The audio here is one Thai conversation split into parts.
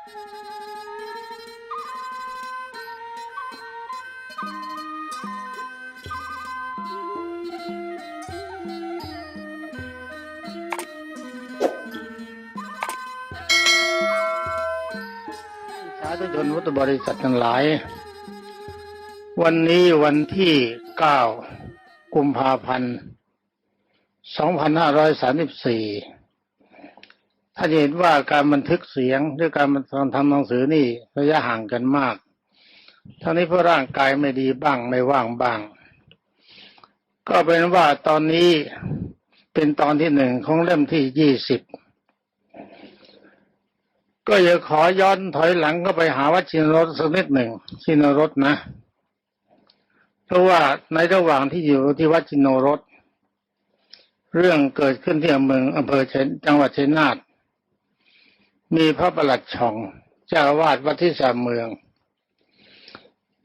สาธุชนพุทธบริษัททั้งหลาย วันนี้วันที่ 9 กุมภาพันธ์ 2534 ถ้าจะเห็นว่าการบันทึกเสียงหรือการบันทึกทำหนังสือนี่ระยะห่างกันมากทั้งนี้เพราะร่างกายไม่ดีบ้างไม่ว่างบ้าง ก็เป็นว่าตอนนี้เป็นตอนที่หนึ่งของเล่มที่ยี่สิบก็อย่าขอย้อนถอยหลังก็ไปหาวัดชินรสสักนิดหนึ่งชินรสนะ เพราะว่าในระหว่างที่อยู่ที่วัดชินรสเรื่องเกิดขึ้นที่อำเภออำเภอเชนจังหวัดเชัยนาท มีพระประหลัดช่องเจ้าวาสวัดที่สามเมือง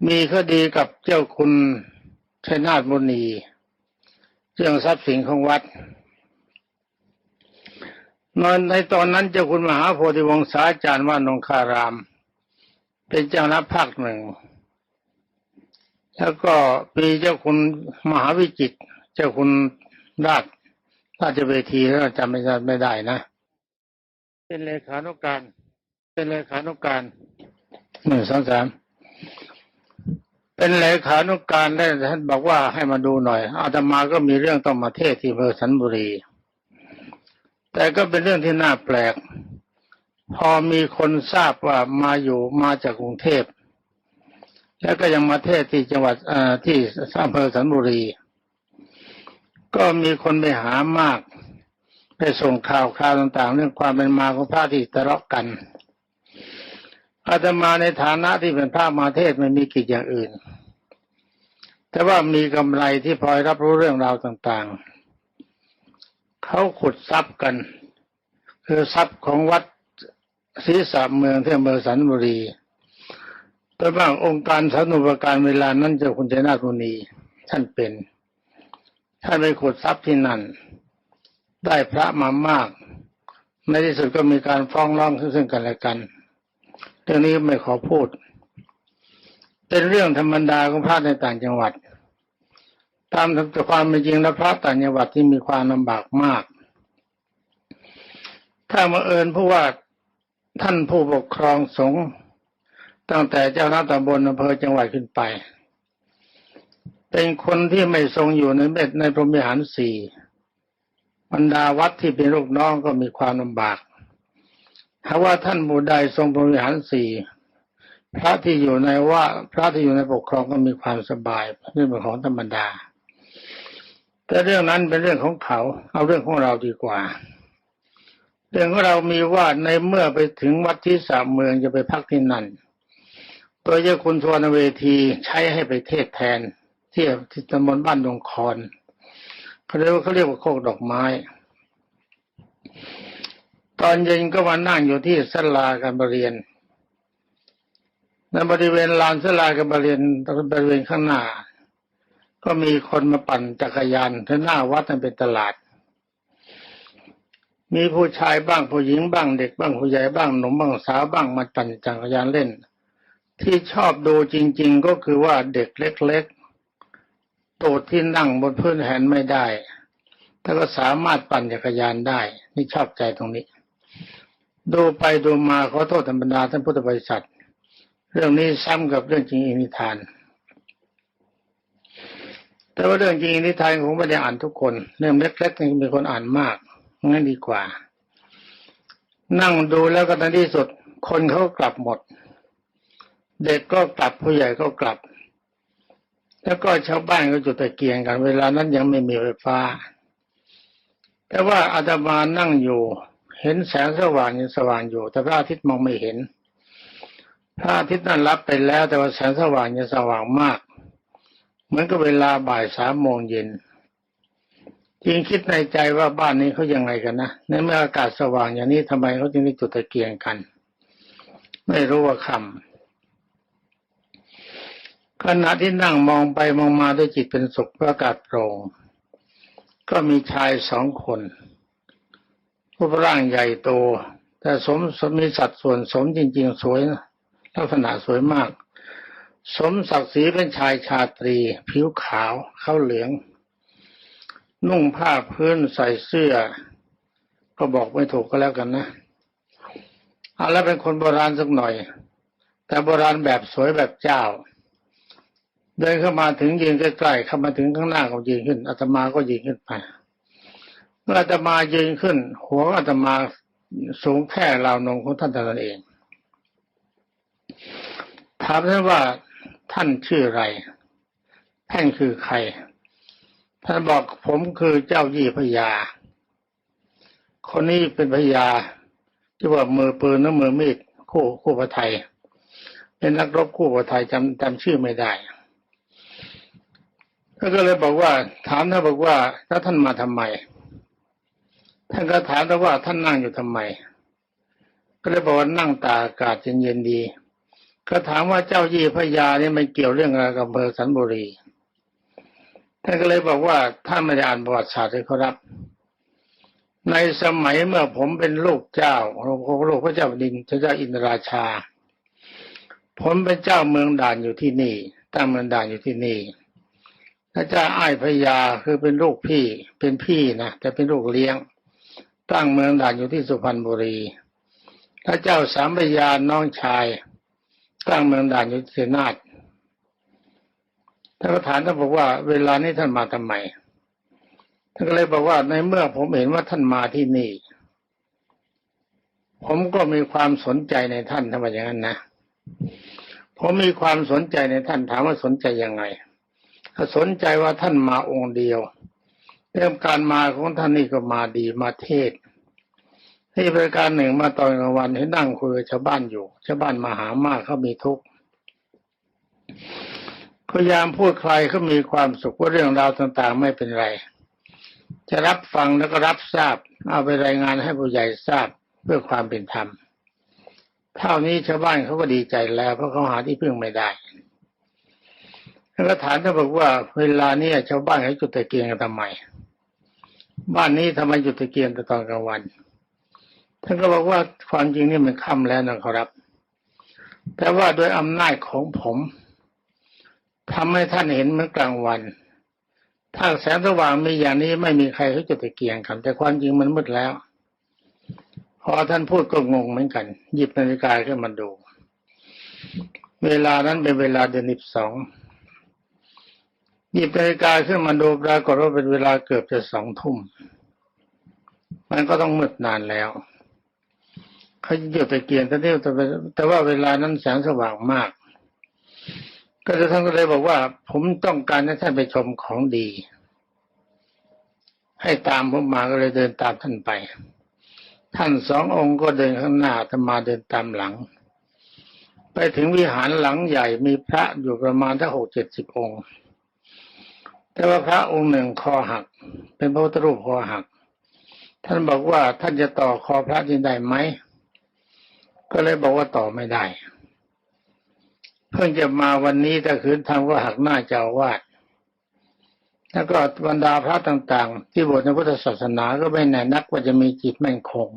มีคดีกับเจ้าคุณชัยนาทมุนีเรื่องทรัพย์สินของวัดนอนในตอนนั้นเจ้าคุณมหาโพธิวงศาจารย์ว่านงคาราม เป็นเจ้าหน้าภาคหนึ่ง แล้วก็มีเจ้าคุณมหาวิจิตรเจ้าคุณราชราชเวทีแล้วจำไม่ได้ไม่ได้นะ เป็นเลขานุการ เป็นเลขานุการหนึ่งสองสามเป็นเลขานุการได้ท่านบอกว่าให้มาดูหน่อยอาตมาก็มีเรื่องต้องมาเทศที่อำเภอสันบุรี แต่ก็เป็นเรื่องที่น่าแปลก พอมีคนทราบว่ามาอยู่มาจากกรุงเทพแล้วก็ยังมาเทศที่จังหวัดอ่อที่อำเภอสันบุรี ก็มีคนไปหามาก ไปส่งข่าวข่าวต่าง ๆ เรื่องความเป็นมาของพระที่ทะเลาะกันอาตมาในฐานะที่เป็นพระมาเทศไม่มีกิจอย่างอื่น แต่ว่ามีกำไรที่พลอยรับรู้เรื่องราวต่างๆ เขาขุดทรัพย์กัน คือทรัพย์ของวัดศรีสามเมืองที่อำเภอสันบุรีแต่บางองค์การสาธารณูปการเวลานั้นเจ้าคุณชัยนาทมุนีท่านเป็น ท่านไปขุดทรัพย์ที่นั่น ได้พระมามาก ในที่สุดก็มีการฟ้องร้องซึ่งกันและกัน เรื่องนี้ไม่ขอพูด เป็นเรื่องธรรมดาของพระในต่างจังหวัด ตามความเป็นจริงแล้วพระต่างจังหวัดที่มีความลำบากมาก ถ้ามาเอิญผู้ว่าท่านผู้ปกครองสงฆ์ตั้งแต่เจ้าหน้าตำบลอำเภอจังหวัดขึ้นไป เป็นคนที่ไม่ทรงอยู่ในเม็ดในพรหมิหารสี่ บรรดาวัดที่เป็นลูกน้องก็มีความลำบากหาว่าท่านบูใดทรงพรหมิหารสี่พระที่อยู่ในว่า พระที่อยู่ในปกครองก็มีความสบายเรื่องของธรรมดา แต่เรื่องนั้นเป็นเรื่องของเขา เอาเรื่องของเราดีกว่า เรื่องของเรามีว่าในเมื่อไปถึงวัดที่สามเมืองจะไปพักที่นั่นตัวเจ้าคุณทวนเวทีใช้ให้ไปเทศแทนที่ที่ตำบลบ้านดงคอน เขาเรียกว่าเขาเรียกว่าโคกดอกไม้ ตอนเย็นก็มานั่งอยู่ที่สลาการประเรียนในบริเวณลานสลาการประเรียนบริเวณข้างหน้า ก็มีคนมาปั่นจักรยานที่หน้าวัดนั่นเป็นตลาด มีผู้ชายบ้างผู้หญิงบ้างเด็กบ้างผู้ใหญ่บ้างหนุ่มบ้างสาวบ้างมาปั่นจักรยานเล่นที่ชอบดูจริง ๆ ก็คือว่าเด็กเล็ก ตดที่นั่งบนพื้นแหนไม่ได้แต่ก็สามารถปั่นจักรยานได้ นี่ชอบใจตรงนี้ ดูไปดูมาขอโทษธรรมดาท่านพุทธบริษัท เรื่องนี้ซ้ำกับเรื่องจริงอินิทาน แต่ว่าเรื่องจริงอินิทานผมไม่ได้อ่านทุกคน เรื่องเล็กๆนี่มีคนอ่านมากงั้นดีกว่า นั่งดูแล้วก็ในที่สุด คนเขากลับหมด เด็กก็กลับผู้ใหญ่ก็กลับ แล้วก็ชาวบ้านก็จุดตะเกียงกัน เวลานั้นยังไม่มีไฟฟ้า แต่ว่าอาตมานั่งอยู่ เห็นแสงสว่างยังสว่างอยู่ แต่พระอาทิตย์มองไม่เห็น พระอาทิตย์นั้นรับไปแล้ว แต่ว่าแสงสว่างยังสว่างมาก เหมือนกับเวลาบ่ายสามโมงเย็นจริงคิดในใจว่าบ้านนี้เขายังไงกันนะในเมื่ออากาศสว่างอย่างนี้ทำไมเขาจึงได้จุดตะเกียงกัน ไม่รู้ว่าคำ ขณะที่นั่งมองไปมองมาด้วยจิตเป็นสุขอากาศโปร่งก็มีชายสองคนรูปร่างใหญ่โต แต่สมสมมีสัดส่วนสมจริง ๆ สวยนะลักษณะสวยมาก สมศักดิ์ศรีเป็นชายชาตรี ผิวขาวเข้าเหลือง นุ่งผ้าพื้นใส่เสื้อ ก็บอกไม่ถูกก็แล้วกันนะเอาแล้วเป็นคนโบราณสักหน่อย แต่โบราณแบบสวยแบบเจ้า เดินเข้ามาถึงยืนใกล้ๆเข้ามาถึงข้างหน้าก็ยืนขึ้นอาตมาก็ยืนขึ้นไปเมื่ออาตมายืนขึ้น หัวอาตมาสูงแค่ราวนมของท่านเท่านั้นเอง ถามท่านว่าท่านชื่ออะไร ท่านคือใคร ท่านบอกผมคือเจ้ายี่พระยาคนนี้เป็นพระยาที่ว่ามือปืนและมือมีดคู่คู่พระไทย เป็นนักรบคู่พระไทยจำจำชื่อไม่ได้ ก็เลยบอกว่า ถามท่านบอกว่าแล้วท่านมาทำไม ท่านก็ถามท่านว่าท่านนั่งอยู่ทำไม ก็เลยบอกว่านั่งตากอากาศเย็นๆดี ก็ถามว่าเจ้ายี่พระยานี่มันเกี่ยวเรื่องอะไรกับอำเภอสันบุรี ท่านก็เลยบอกว่าท่านไม่ได้อ่านประวัติศาสตร์เลยครับ ในสมัยเมื่อผมเป็นลูกเจ้าลูกพระเจ้าแผ่นดินเจ้าอินทราชาผมเป็นเจ้าเมืองด่านอยู่ที่นี่ตั้งเมืองด่านอยู่ที่นี่ พระเจ้าอ้ายพระยาคือเป็นลูกพี่ เป็นพี่นะแต่เป็นลูกเลี้ยง ตั้งเมืองด่านอยู่ที่สุพรรณบุรีพระเจ้าสามพระยาน้องชาย ตั้งเมืองด่านอยู่ที่นาทท่านก็ถามท่านบอกว่า เวลานี้ท่านมาทำไมท่านก็เลยบอกว่าในเมื่อผมเห็นว่าท่านมาที่นี่ ผมก็มีความสนใจในท่านทำไมอย่างนั้นนะผมมีความสนใจในท่านถามว่าสนใจยังไง สนใจว่าท่านมาองค์เดียว เรื่องการมาของท่านนี่ก็มาดีมาเทศที่ประการหนึ่งมาตอนกลางวันให้นั่งคุยกับชาวบ้านอยู่ชาวบ้านมาหามากเขามีทุกข์พยายามพูดใครเขามีความสุขว่าเรื่องราวต่างๆ ไม่เป็นไร จะรับฟังแล้วก็รับทราบ เอาไปรายงานให้ผู้ใหญ่ทราบเพื่อความเป็นธรรมเท่านี้ชาวบ้านเขาก็ดีใจแล้วเพราะเขาหาที่พึ่งไม่ได้ แล้วก็ถามท่านบอกว่า เวลานี้ชาวบ้านเขาจุดตะเกียงกันทำไม บ้านนี้ทำไมจุดตะเกียงแต่ตอนกลางวัน ท่านก็บอกว่าความจริงนี่มันค่ำแล้วนะครับ แต่ว่าโดยอำนาจของผมทำให้ท่านเห็นเมื่อกลางวัน ถ้าแสงสว่างมีอย่างนี้ไม่มีใครเขาจุดตะเกียงกัน แต่ความจริงมันมืดแล้ว พอท่านพูดก็งงเหมือนกัน หยิบนาฬิกาขึ้นมาดู เวลานั้นเป็นเวลาเดือนสิบสอง หยิบนาฬิกาขึ้นมาดูปรากฏว่าเป็นเวลาเกือบจะสองทุ่ม มันก็ต้องมืดนานแล้วเขาหยุดตะเกียงแต่ที่แต่ว่าเวลานั้นแสงสว่างมาก ก็จะท่านก็เลยบอกว่า ผมต้องการให้ท่านไปชมของดี ให้ตามผมมาก็เลยเดินตามท่านไป ท่านสององค์ก็เดินข้างหน้าธรรมาเดินตามหลัง ไปถึงวิหารหลังใหญ่มีพระอยู่ประมาณทั้งหกเจ็ดสิบองค์ แต่ว่าพระองค์หนึ่งคอหัก เป็นพระพุทธรูปคอหัก ท่านบอกว่าท่านจะต่อคอพระที่ได้ไหม ก็เลยบอกว่าต่อไม่ได้ เพิ่งจะมาวันนี้แต่คืนทำก็หักหน้าเจ้าวาดแล้วก็บรรดาพระต่างๆ ที่บวชในพุทธศาสนาก็ไม่แน่นักว่าจะมีจิตแม่งคง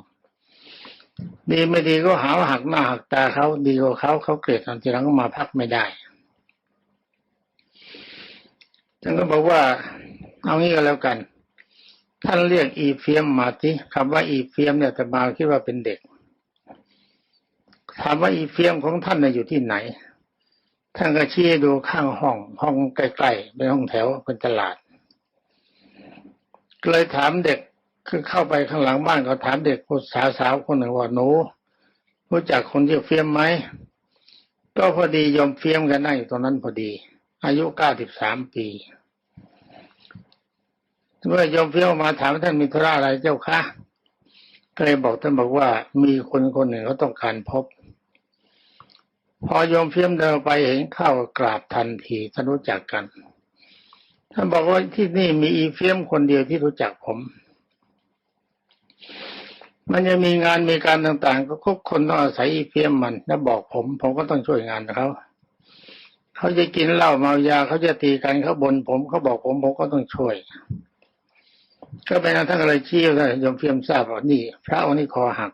ดีไม่ดีก็หาว่าหักหน้าหักตาเขาดีกว่าเขาเขาเกลียดตอนทีหลังก็มาพักไม่ได้ ท่านก็บอกว่า เอางี้ก็แล้วกัน ท่านเรียกอีเฟียมมาที่คำว่าอีเฟียมเนี่ยแต่มาคิดว่าเป็นเด็กถามว่าอีเฟียมของท่านน่ะอยู่ที่ไหน ท่านก็ชี้ดูข้างห้อง ห้องใกล้ๆเป็นห้องแถวเป็นตลาด เลยถามเด็กคือเข้าไปข้างหลังบ้านเขาถามเด็กผู้สาวสาวคนหนึ่งว่าหนูรู้จักคนที่เฟียมไหมก็พอดียอมเฟียมกันนั่งอยู่ตรงนั้นพอดี อายุเก้าสิบสามปีเมื่อยอมเฟี้ยมมาถามท่านมีธุระอะไรเจ้าคะก็เลยบอกท่านบอกว่ามีคนคนหนึ่งเขาต้องการพบ พอยมเฟี้ยมเดินไปเห็นเข้ากราบทันทีท่านรู้จักกันท่านบอกว่าที่นี่มีอีเฟี้ยมคนเดียวที่รู้จักผม มันจะมีงานมีการต่างๆ ก็คุกคนต้องอาศัยอีเฟี้ยมมันแล้วบอกผม ผมก็ต้องช่วยงานเขา เขาจะกินเหล้าเมายาเขาจะตีกันเขาบนผมเขาบอกผมผมก็ต้องช่วย ก็เป็นท่านก็เลยชี้ว่าโยมเฟียมทราบว่านี่ พระองค์นี้คอหัก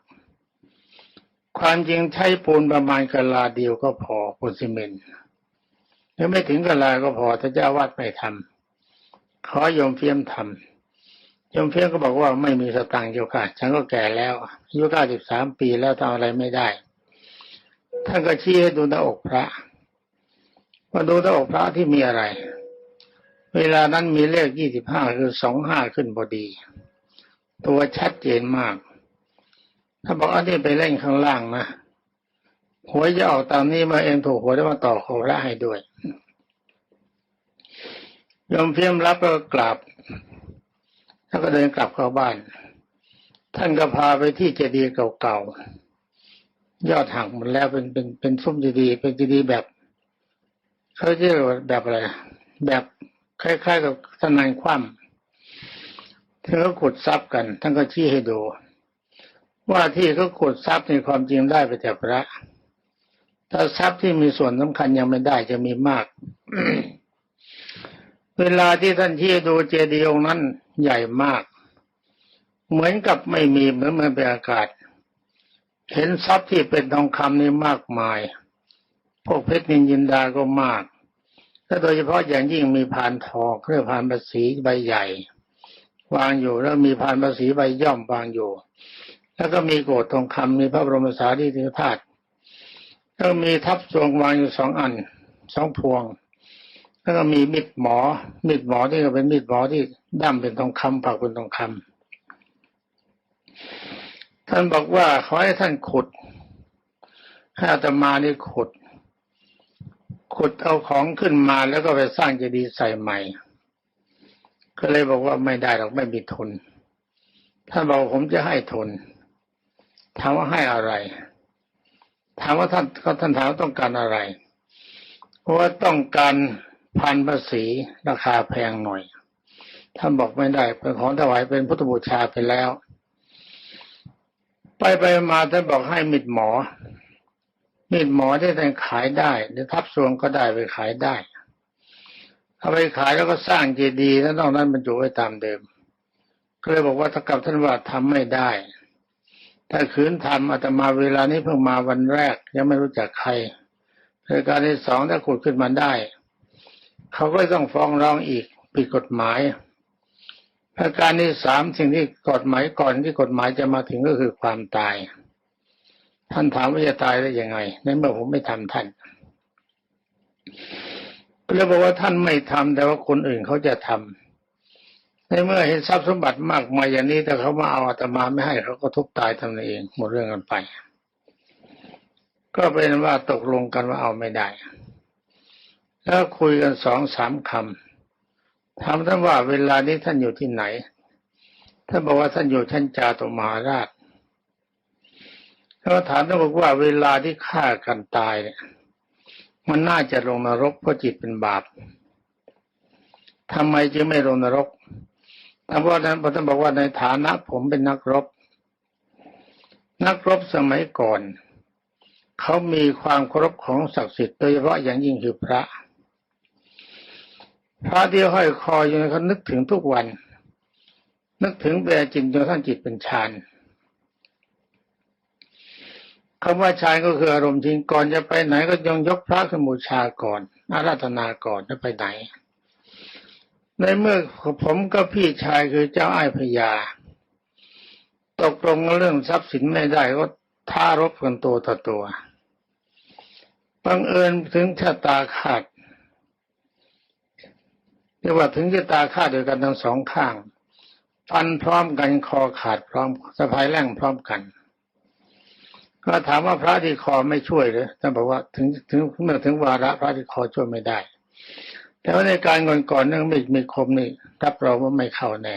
ความจริงใช้ปูนประมาณกะลาเดียวก็พอปูนซีเมนต์หรือไม่ถึงกะลาก็พอถ้าเจ้าวาดไม่ทำขอโยมเฟียมทำโยมเฟียมก็บอกว่าไม่มีสตางค์เจ้าค่ะ ฉันก็แก่แล้วอายุเก้าสิบสามปีแล้วทำอะไรไม่ได้ ท่านก็ชี้ให้ดูหน้าอกพระ มาดูหน้าอกพระที่มีอะไร เวลานั้นมีเลขยี่สิบห้าคือสองห้าขึ้นพอดี ตัวชัดเจนมาก ถ้าบอกอันนี้ไปเล่นข้างล่างนะหวยจะออกตามนี้มาเองถูกหวยได้มาต่อขอพระให้ด้วยยมเพียมรับก็กราบแล้วก็เดินกลับเข้าบ้าน ท่านก็พาไปที่เจดีย์เก่าๆยอดหักหมดแล้วเป็นเป็นเป็นซุ้มเจดีย์เป็นเจดีย์แบบ เขาเรียกว่าแบบอะไร แบบคล้ายๆกับทนายคว่ำท่านก็ขุดทรัพย์กัน ท่านก็ชี้ให้ดู ว่าที่เขาขุดทรัพย์ในความจริงได้ไปแต่พระถ้าทรัพย์ที่มีส่วนสำคัญยังไม่ได้จะมีมาก เวลาที่ท่านชี้ดูเจดีย์องนั้นใหญ่มาก เหมือนกับไม่มีเหมือนมันเป็นอากาศ เห็นทรัพย์ที่เป็นทองคำนี่มากมาย พวกเพชรนินยินดาก็มากและโดยเฉพาะอย่างยิ่งมีพานทองเรียกพานภาษีใบใหญ่ วางอยู่แล้วมีพานภาษีใบย่อมวางอยู่ แล้วก็มีโกดทองคำมีพระบรมสารีริกธาตุแล้วมีทับทรงวางอยู่สองอันสองพวง แล้วก็มีมีดหมอมีดหมอที่ก็เป็นมีดหมอที่ด้ามเป็นทองคำผักเป็นทองคำท่านบอกว่าขอให้ท่านขุดให้อาตมานี่ขุด ขุดเอาของขึ้นมาแล้วก็ไปสร้างเจดีย์ใส่ใหม่ ก็เลยบอกว่าไม่ได้หรอกไม่มีทุนท่านบอกผมจะให้ทุนถามว่าให้อะไร ถามว่าท่านก็ท่านถามว่าต้องการอะไร เพราะว่าต้องการพันภาษีราคาแพงหน่อย ท่านบอกไม่ได้เป็นของถวายเป็นพุทธบูชาไปแล้ว ไปไปมาท่านบอกให้มิดหมอ มีดหมอที่ท่านขายได้ หรือทับทรวงก็ได้ไปขายได้เอาไปขายแล้วก็สร้างเจดีย์แล้วนอกนั้นบรรจุไว้ตามเดิม ก็เลยบอกว่าถ้ากับท่านว่าทำไม่ได้ ถ้าขืนทำอาตมาเวลานี้เพิ่งมาวันแรก ยังไม่รู้จักใครรายการที่สองถ้าขุดขึ้นมาได้ เขาก็ต้องฟ้องร้องอีกผิดกฎหมายประการที่สามสิ่งที่กฎหมายก่อนที่กฎหมายจะมาถึงก็คือความตาย ท่านถามว่าจะตายได้ยังไงในเมื่อผมไม่ทำท่านก็เลยบอกว่าท่านไม่ทำแต่ว่าคนอื่นเขาจะทำในเมื่อเห็นทรัพย์สมบัติมากมายอย่างนี้ แต่เขามาเอาอาตมาไม่ให้เขาก็ทุบตายทำเอง หมดเรื่องกันไป ก็เป็นว่าตกลงกันว่าเอาไม่ได้ แล้วคุยกันสองสามคำถามท่านว่าเวลานี้ท่านอยู่ที่ไหนท่านบอกว่าท่านอยู่ชั้นจาตุมาราช แล้วถามท่านบอกว่าเวลาที่ฆ่ากันตายเนี่ย มันน่าจะลงนรกเพราะจิตเป็นบาปทำไมจึงไม่ลงนรกท่านบอกนั้นท่านบอกว่าในฐานะผมเป็นนักรบ นักรบสมัยก่อนเขามีความเคารพของศักดิ์สิทธิ์โดยเฉพาะอย่างยิ่งคือพระ พระที่ห้อยคออยู่เขานึกถึงทุกวัน นึกถึงเบจิตจนท่านจิตเป็นฌาน คำว่าฌานก็คืออารมณ์จริงก่อนจะไปไหนก็ยังยกพระขึ้นบูชาก่อนอาราธนาก่อนจะไปไหน ในเมื่อผมก็พี่ชายคือเจ้าไอ้ายพญาตกลงเรื่องทรัพย์สินไม่ได้ก็ท้ารบกันตัวต่อตัวบังเอิญถึงชะตาขาดเรียกว่าถึงชะตาขาดโดยกันทั้งสองข้างฟันพร้อมกันคอขาดพร้อมสะพายแร่งพร้อมกัน ก็ถามว่าพระที่คอไม่ช่วยเลยท่านบอกว่าถึงถึงเมื่อถึงวาระพระที่คอช่วยไม่ได้ แต่ว่าในการก่อนก่อนๆนื่งไม่ม่คมนี่รับรองว่าไม่เข้าแน่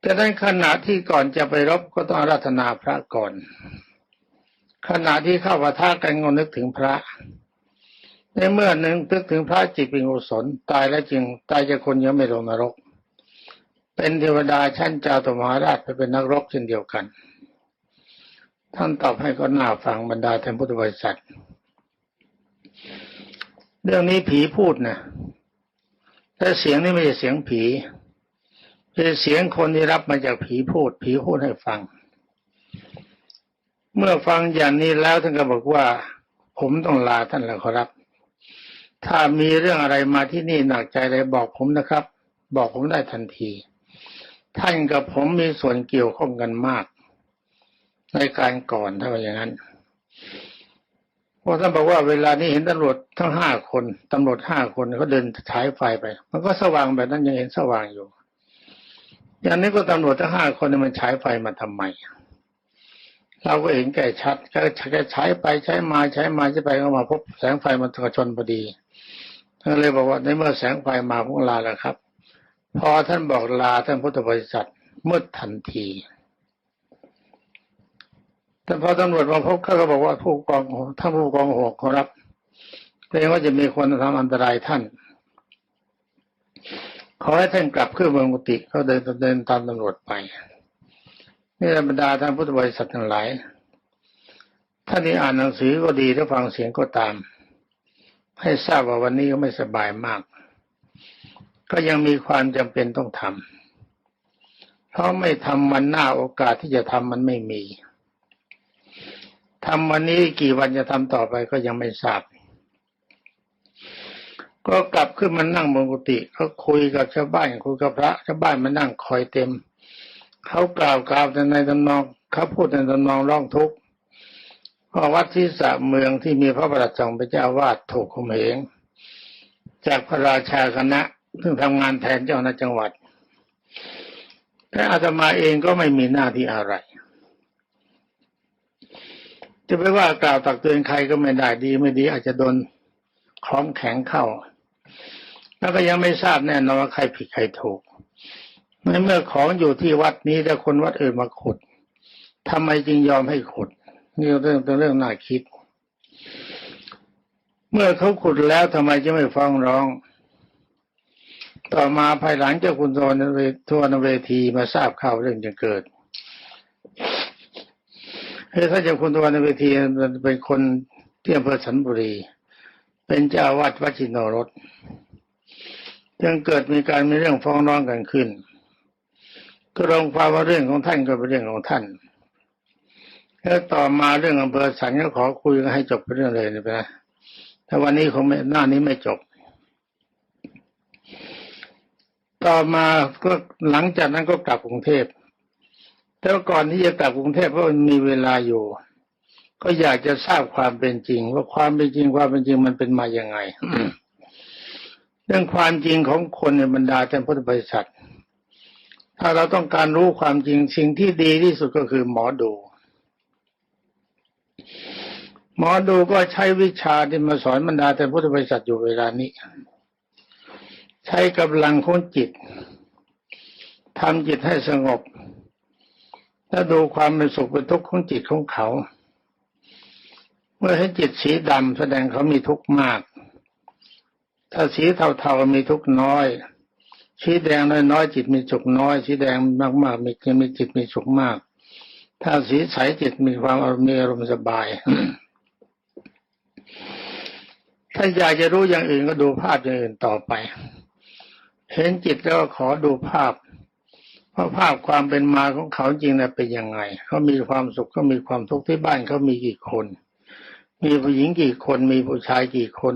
แต่ในขณะที่ก่อนจะไปรบก็ต้องราธนาพระก่อน ขณะที่เข้าปะทะกันก็นึกถึงพระ ในเมื่อนึงนึกถึงพระจิตเป็นกุศลตายแล้วจึงตายจากคนยังไม่ลงนรก เป็นเทวดาชั้นเจ้าตมหาราชไปเป็นนักรบเช่นเดียวกัน ท่านตอบให้ก็น่าฟังบรรดาท่านพุทธบริษัท เรื่องนี้ผีพูดนะแต่เสียงนี่ไม่ใช่เสียงผีเป็นเสียงคนที่รับมาจากผีพูด ผีพูดให้ฟัง เมื่อฟังอย่างนี้แล้วท่านก็บอกว่า ผมต้องลาท่านแล้วขอรับ ถ้ามีเรื่องอะไรมาที่นี่หนักใจอะไรบอกผมนะครับ บอกผมได้ทันที ท่านกับผมมีส่วนเกี่ยวข้องกันมาก ในการก่อนถ้าอย่างนั้นเพราะท่านบอกว่าเวลานี้เห็นตำรวจทั้งห้าคนตำรวจห้าคนเขาเดินฉายไฟไป มันก็สว่างแบบนั้นยังเห็นสว่างอยู่ อย่างนี้ก็ตำรวจทั้งห้าคนนี่มันฉายไฟมาทำไม เราก็เห็นแก่ชัดก็ใช้ไปใช้มาใช้มาใช้ไปก็มาพบแสงไฟมันกระชนพอดีท่านเลยบอกว่าในเมื่อแสงไฟมาพวกลาแล้วครับ พอท่านบอกลาท่านพุทธบริษัทมืดทันที แต่พอตำรวจมาพบเขาก็บอกว่าผู้กองท่านผู้กองหกขอรับเกรงว่าจะมีคนทำอันตรายท่าน ขอให้ท่านกลับขึ้นเมืองกุฏิเขาเดินเดินตามตำรวจไปนี่ธรรมดาท่านพุทธบริษัททั้งหลายท่านที่อ่านหนังสือก็ดีถ้าฟังเสียงก็ตาม ให้ทราบว่าวันนี้ก็ไม่สบายมาก ก็ยังมีความจำเป็นต้องทำเพราะไม่ทำมันหน้าโอกาสที่จะทำมันไม่มี ทำวันนี้กี่วันจะทำต่อไปก็ยังไม่ทราบ ก็กลับขึ้นมานั่งบนกุฏิก็คุยกับชาวบ้านคุยกับพระชาวบ้านมานั่งคอยเต็ม เขากล่าวกล่าวในตำนองเขาพูดในตำนองร้องทุกข์ว่าวัดที่สะเมืองที่มีพระประหลัดจงเป็นเจ้าวาสถูกข่มเหงจากพระราชาคณะซึ่งทำงานแทนเจ้าหน้าจังหวัดแต่อาตมาเองก็ไม่มีหน้าที่อะไร จะไปว่ากล่าวตักเตือนใครก็ไม่ได้ดีไม่ดี อาจจะโดนของแข็งเข้า แล้วก็ยังไม่ทราบแน่นอนว่าใครผิดใครถูกในเมื่อของอยู่ที่วัดนี้แต่คนวัดอื่นมาขุดทำไมจึงยอมให้ขุดนี่เรื่องเป็นเรื่องน่าคิด เมื่อเขาขุดแล้วทำไมจะไม่ฟ้องร้อง ต่อมาภายหลังเจ้าคุณทนเวทวนเวทีมาทราบข่าวเรื่องจะเกิด เฮ้ยถ้าเจ้าคุณทวนเวทีเป็นคนที่อำเภอสันบุรี เป็นเจ้าวัดวัดชินโนรสยังเกิดมีการมีเรื่องฟ้องร้องกันขึ้น ก็ลงความว่าเรื่องของท่านก็เป็นเรื่องของท่าน แล้วต่อมาเรื่องอำเภอสันก็ขอคุยกันให้จบเรื่องเลยนะแต่วันนี้คงไม่หน้านี้ไม่จบต่อมาก็หลังจากนั้นก็กลับกรุงเทพ แต่ก่อนที่จะกลับกรุงเทพเพราะมันมีเวลาอยู่ ก็อยากจะทราบความเป็นจริง ว่าความเป็นจริงความเป็นจริงมันเป็นมาอย่างไงเรื่องความจริงของคนในบรรดาท่านพุทธบริษัท ถ้าเราต้องการรู้ความจริงสิ่งที่ดีที่สุดก็คือหมอดู หมอดูก็ใช้วิชาที่มาสอนบรรดาท่านพุทธบริษัทอยู่เวลานี้ ใช้กำลังของจิตทำจิตให้สงบ แล้วดูความเป็นสุขเป็นทุกข์ของจิตของเขา เมื่อให้จิตสีดำแสดงเขามีทุกข์มาก ถ้าสีเทาๆมีทุกข์น้อย สีแดงน้อยๆจิตมีสุขน้อย สีแดงมากๆมีมีจิตมีสุขมาก ถ้าสีใสจิตมีความมีอารมณ์สบาย ถ้าอยากจะรู้อย่างอื่นก็ดูภาพอย่างอื่นต่อไป เห็นจิตแล้วก็ขอดูภาพ เพราะภาพความเป็นมาของเขาจริงนะเป็นยังไงเขามีความสุขเขามีความทุกข์ที่บ้านเขามีกี่คน มีผู้หญิงกี่คนมีผู้ชายกี่คน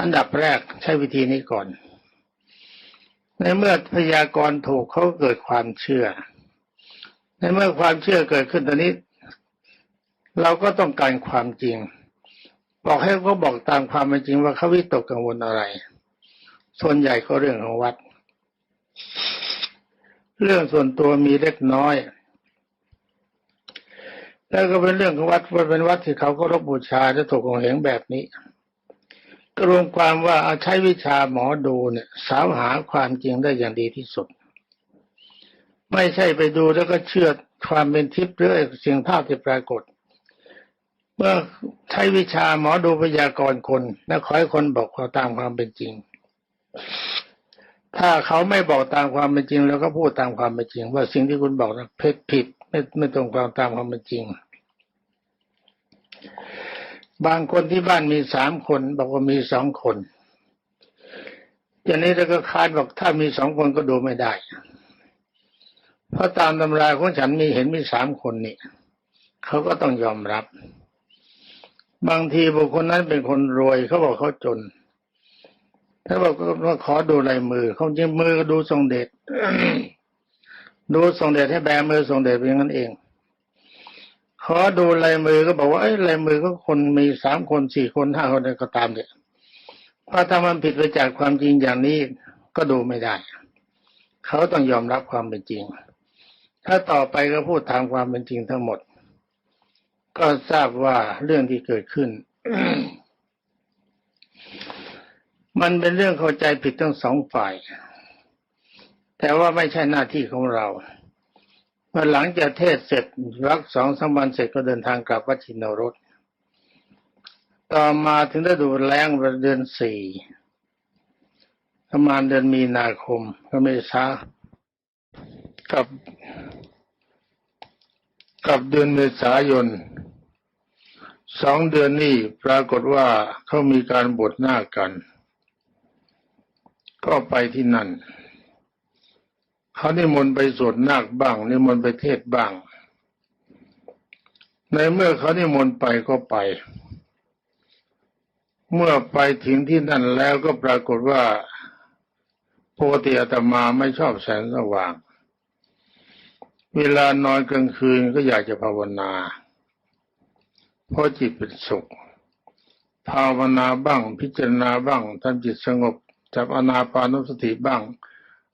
อันดับแรกใช้วิธีนี้ก่อน ในเมื่อพยากรณ์ถูกเขาเกิดความเชื่อ ในเมื่อความเชื่อเกิดขึ้นตอนนี้ เราก็ต้องการความจริง บอกให้เขาบอกตามความเป็นจริงว่าเขาวิตกกังวลอะไร ส่วนใหญ่ก็เรื่องของวัด เรื่องส่วนตัวมีเล็กน้อย แล้วก็เป็นเรื่องของวัดว่าเป็นวัดที่เขาก็รบบูชาจะถูกของเหงแบบนี้ก็รวมความว่าเอาใช้วิชาหมอดูเนี่ย สาวหาความจริงได้อย่างดีที่สุด ไม่ใช่ไปดูแล้วก็เชื่อความเป็นทิพย์หรือสิ่งภาพที่ปรากฏ เมื่อใช้วิชาหมอดูพยากรณ์คนแล้วขอให้คนบอกความตามความเป็นจริง ถ้าเขาไม่บอกตามความเป็นจริงแล้วก็พูดตามความเป็นจริง ว่าสิ่งที่คุณบอกนะเพชผิดไม่ไม่ตรงความตามความเป็นจริง บางคนที่บ้านมีสามคนบอกว่ามีสองคนอย่างนี้แล้วก็คาดบอกถ้ามีสองคนก็ดูไม่ได้ เพราะตามตำราของฉันมีเห็นมีสามคนนี่เขาก็ต้องยอมรับ บางทีบุคคลนั้นเป็นคนรวยเขาบอกเขาจน ถ้าบอกว่าขอดูลายมือเขาจริงมือก็ดูทรงเดชดูทรงเดชให้แบมือทรงเดชเป็นอย่างนั้นเอง ขอดูลายมือก็บอกว่าไอ้ลายมือก็คนมีสามคนสี่คนห้าคนก็ตามเนี่ยเพราะถ้ามันผิดไปจากความจริงอย่างนี้ก็ดูไม่ได้ เขาต้องยอมรับความเป็นจริง ถ้าต่อไปก็พูดตามความเป็นจริงทั้งหมด ก็ทราบว่าเรื่องที่เกิดขึ้น มันเป็นเรื่องเข้าใจผิดทั้งสองฝ่าย แต่ว่าไม่ใช่หน้าที่ของเราเมื่อหลังจากเทศเสร็จรักสองสามวันเสร็จก็เดินทางกลับวัดชินรสต่อมาถึงฤดูแล้งเดือนสี่ประมาณเดือนมีนาคมก็เมษากับกับเดือนเมษายนสองเดือนนี้ปรากฏว่าเขามีการบวชหน้ากัน ก็ไปที่นั่น เขานิมนต์ไปสวดนาคบ้างนิมนต์ไปเทศบ้าง ในเมื่อเขานิมนต์ไปก็ไป เมื่อไปถึงที่นั่นแล้วก็ปรากฏว่าปกติอาตมาไม่ชอบแสงสว่าง เวลานอนกลางคืนก็อยากจะภาวนา เพราะจิตเป็นสุข ภาวนาบ้างพิจารณาบ้างทำจิตสงบ จับอนาปานุสติบ้าง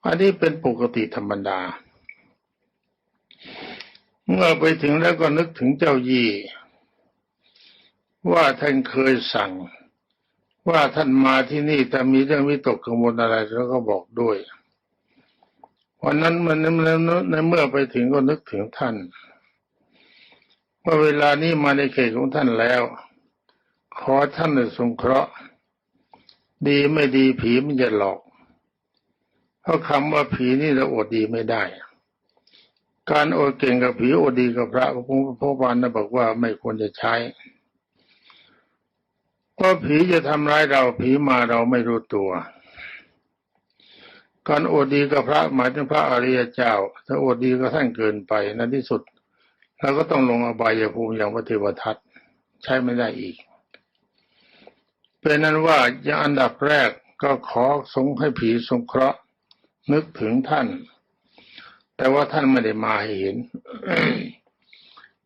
อันนี้เป็นปกติธรรมดา เมื่อไปถึงแล้วก็นึกถึงเจ้ายี่ ว่าท่านเคยสั่ง ว่าท่านมาที่นี่แต่มีเรื่องวิตกกังวลอะไรแล้วก็บอกด้วยวันนั้นมันในเมื่อไปถึงก็นึกถึงท่านว่าเวลานี้มาในเขตของท่านแล้ว ขอท่านได้สงเคราะห์ ดีไม่ดีผีมันจะหลอก เพราะคำว่าผีนี่เราอดดีไม่ได้ การอดเก่งกับผีอดดีกับพระพระพระบาลนะบอกว่าไม่ควรจะใช้เพราะผีจะทำร้ายเราผีมาเราไม่รู้ตัว การอดดีกับพระหมายถึงพระอริยเจ้า ถ้าอดดีกับท่านเกินไปในที่สุดเราก็ต้องลงอบายภูมิอย่างพระเทวทัตใช้ไม่ได้อีก เป็นนั้นว่าอย่างอันดับแรกก็ขอสงให้ผีสงเคราะห์ นึกถึงท่าน แต่ว่าท่านไม่ได้มาให้เห็น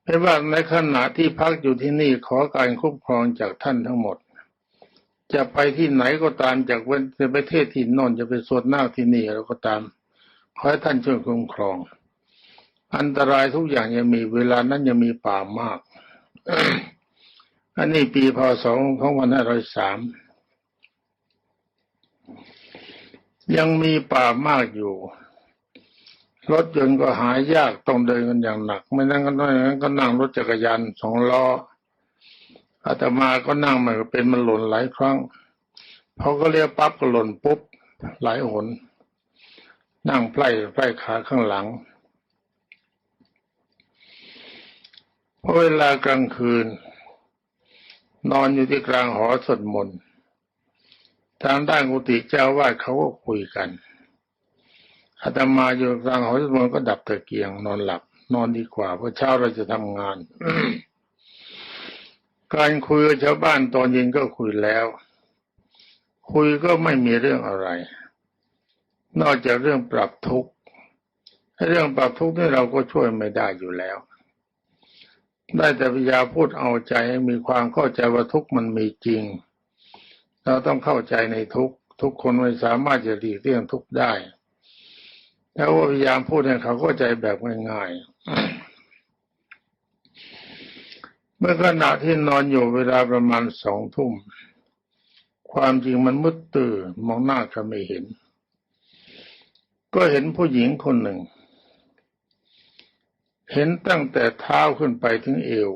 เป็นว่าในขณะที่พักอยู่ที่นี่ขอการคุ้มครองจากท่านทั้งหมด จะไปที่ไหนก็ตามจากประไปเทศที่นอนจะไปสวดนาที่นี่เราก็ตาม ขอให้ท่านช่วยคุ้มครอง อันตรายทุกอย่างยังมีเวลานั้นยังมีป่ามาก อันนี้ปีพศของวันห้าร้อยสามยังมีป่ามากอยู่ รถยนต์ก็หายากต้องเดินกันอย่างหนัก ไม่นั่งก็นั่งก็นั่งรถจักรยานสองล้ออาตมาก็นั่งมันเป็นมันหล่นหลายครั้งพอก็เรียกปั๊บก็หล่นปุ๊บหลายหน นั่งไพร่ไพร่ขาข้างหลังพอเวลากลางคืน นอนอยู่ที่กลางหอสวดมนต์ทางด้านกุฏิเจ้าวาดเขาก็คุยกันอาตมาอยู่กลางหอสวดมนต์ก็ดับตะเกียง นอนหลับ นอนดีกว่าเพราะเช้าเราจะทำงาน การคุยกับชาวบ้านตอนเย็นก็คุยแล้ว คุยก็ไม่มีเรื่องอะไร นอกจากเรื่องปรับทุกข์เรื่องปรับทุกข์นี่เราก็ช่วยไม่ได้อยู่แล้ว ได้แต่พยายามพูดเอาใจให้มีความเข้าใจว่าทุกมันมีจริง เราต้องเข้าใจในทุกทุกคนไม่สามารถจะหลีกเลี่ยงทุกได้แล้วพยายามพูดให้เขาเข้าใจแบบง่ายๆ เมื่อขณะที่นอนอยู่เวลาประมาณสองทุ่ม ความจริงมันมืดตื่นมองหน้าก็ไม่เห็น ก็เห็นผู้หญิงคนหนึ่ง เห็นตั้งแต่เท้าขึ้นไปถึงเอว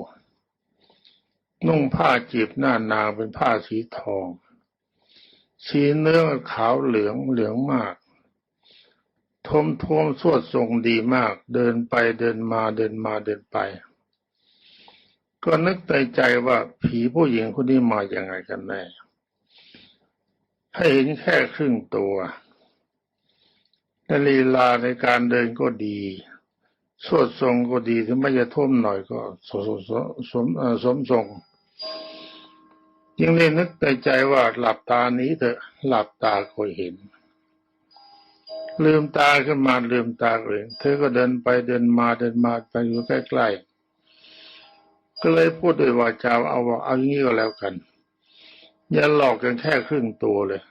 นุ่งผ้าจีบหน้านางเป็นผ้าสีทอง สีเนื้อขาวเหลืองเหลืองมากทมทวมสวดทรงดีมาก เดินไปเดินมาเดินมาเดินไป ก็นึกในใจว่าผีผู้หญิงคนนี้มาอย่างไงกันแน่ให้เห็นแค่ครึ่งตัวและลีลาในการเดินก็ดี สวดทรงก็ดีถึงไม่จะท่วมหน่อยก็สมสมสมเอ่อสมทรงจึงได้นึกในใจว่าหลับตานี้เถอะหลับตาก็เห็น ลืมตาขึ้นมาลืมตาเห็นเธอก็เดินไปเดินมาเดินมาไปอยู่ใกล้ๆก็เลยพูดด้วยวาจาเอาว่าเอาอางี้ก็แล้วกัน อย่าหลอกกันแค่ครึ่งตัวเลย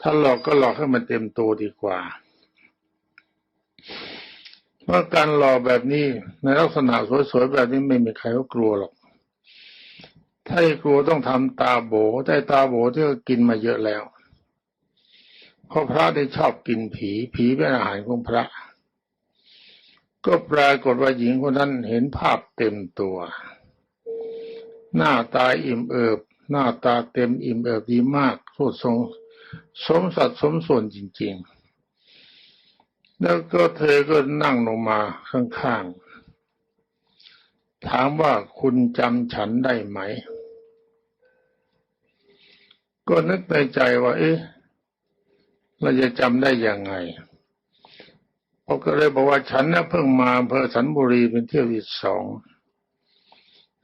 ถ้าหลอกก็หลอกให้มันเต็มตัวดีกว่า เพราการหล่อแบบนี้ในลักษณะสวยๆแบบนี้ไม่มีใครเขากลัวหรอก ถ้ากลัวต้องทำตาโบแต่ตาโบที่ก็กินมาเยอะแล้วเพราะพระได้ชอบกินผี ผีเป็นอาหารของพระ ก็ปรากฏว่าหญิงคนนั้นเห็นภาพเต็มตัว หน้าตาอิ่มเอิบ หน้าตาเต็มอิ่มเอิบดีมากสุดทรงสมสัดสมส่วนจริง ๆ แล้วก็เธอก็นั่งลงมาข้างๆ ถามว่าคุณจำฉันได้ไหม ก็นึกในใจว่า เอ๊ะ เราจะจำได้ยังไงเขาก็เลยบอกว่าฉันนะเพิ่งมาอำเภอสันบุรีเป็นเที่ยวที่สอง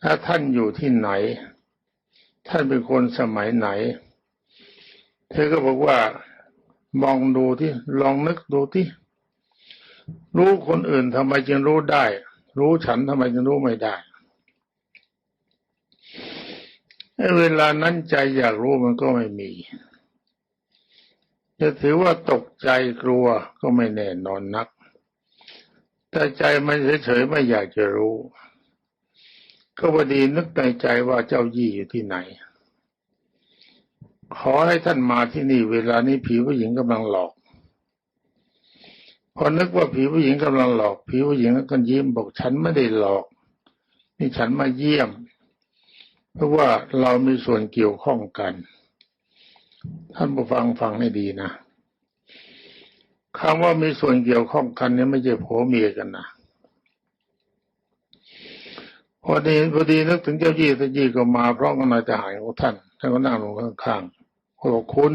ถ้าท่านอยู่ที่ไหน ท่านเป็นคนสมัยไหน เธอก็บอกว่ามองดูที่ลองนึกดูที่ รู้คนอื่นทำไมจึงรู้ได้ รู้ฉันทำไมจึงรู้ไม่ได้เวลานั้นใจอยากรู้มันก็ไม่มี จะถือว่าตกใจกลัวก็ไม่แน่นอนนัก แต่ใจมันเฉยๆไม่อยากจะรู้ ก็พอดีนึกในใจว่าเจ้ายี่อยู่ที่ไหน ขอให้ท่านมาที่นี่ เวลานี้ผีผู้หญิงกำลังหลอก พอนึกว่าผีผู้หญิงกำลังหลอกผีผู้หญิงก็ยิ้มบอกฉันไม่ได้หลอก นี่ฉันมาเยี่ยม เพราะว่าเรามีส่วนเกี่ยวข้องกัน ท่านผู้ฟังฟังให้ดีนะคำว่ามีส่วนเกี่ยวข้องกันเนี่ยไม่ใช่ผัวเมียกันนะพอดีพอดีนึกถึงเจ้ายี่เจ้ายี่ก็มาพร้อมกับนายทหารของท่านท่านก็นั่งลงข้างๆเขาบอกคุณ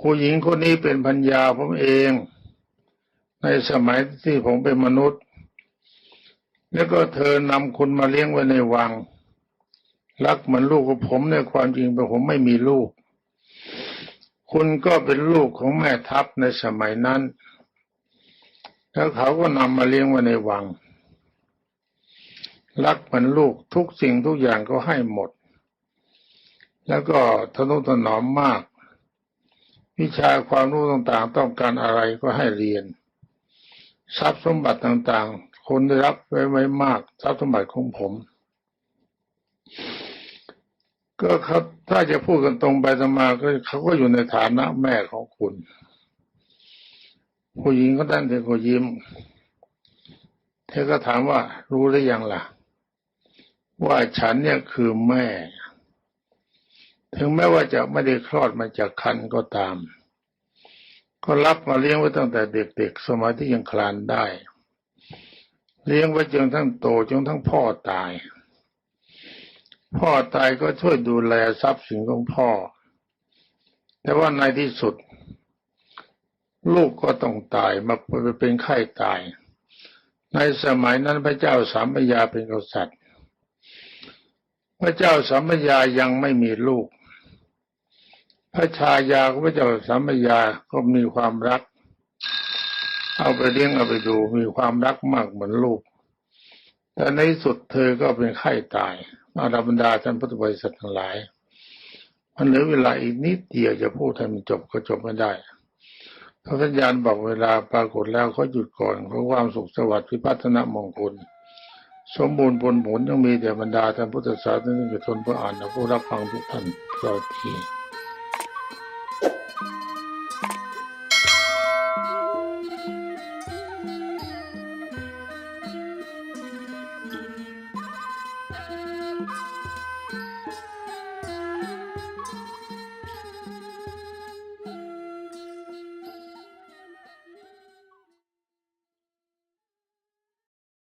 ผู้หญิงคนนี้เป็นพัญญาผมเอง ในสมัยที่ผมเป็นมนุษย์ แล้วก็เธอนำคุณมาเลี้ยงไว้ในวัง รักเหมือนลูกของผมในความจริงเป็นผมไม่มีลูก คุณก็เป็นลูกของแม่ทัพในสมัยนั้น แล้วเขาก็นำมาเลี้ยงไว้ในวัง รักเหมือนลูกทุกสิ่งทุกอย่างก็ให้หมด แล้วก็ทนุถนอมมาก วิชาความรู้ต่างๆ ต้องการอะไรก็ให้เรียน ทรัพย์สมบัติต่างๆ คนได้รับไว้ไว้มาก ทรัพย์สมบัติของผม ก็ครับถ้าจะพูดกันตรงไปตรงมาก็เขาก็อยู่ในฐานะแม่ของคุณผู้หญิงก็ด้านเธอก็ยิ้ม เธอก็ถามว่ารู้หรือยังล่ะ ว่าฉันเนี่ยคือแม่ ถึงแม้ว่าจะไม่ได้คลอดมาจากคันก็ตาม ก็รับมาเลี้ยงไว้ตั้งแต่เด็กๆ สมัยที่ยังคลานได้ เลี้ยงไว้จนทั้งโตจนทั้งพ่อตาย พ่อตายก็ช่วยดูแลทรัพย์สินของพ่อ แต่ว่าในที่สุด ลูกก็ต้องตายมาเป็นไข้ตาย ในสมัยนั้นพระเจ้าสามพยาเป็นกษัตริย์พระเจ้าสามพยายังไม่มีลูก พระชายาของพระเจ้าสามพยาก็มีความรัก เอาไปเลี้ยงเอาไปดูมีความรักมากเหมือนลูก แต่ในสุดเธอก็เป็นไข้ตายอาดาบรรดาท่านพุทธบริษัททั้งหลาย มันเหลือเวลาอีกนิดเดียวจะพูดให้มันจบก็จบไม่ได้พระสัญญาณบอกเวลาปรากฏแล้วเขาหยุดก่อนเพราะความสุขสวัสดิ์พิพัฒนมงคลสมบูรณ์ผลผลยังมีแต่บรรดาท่านพุทธศาสนิกชนผู้อ่านและผู้รับฟังทุกท่านเราที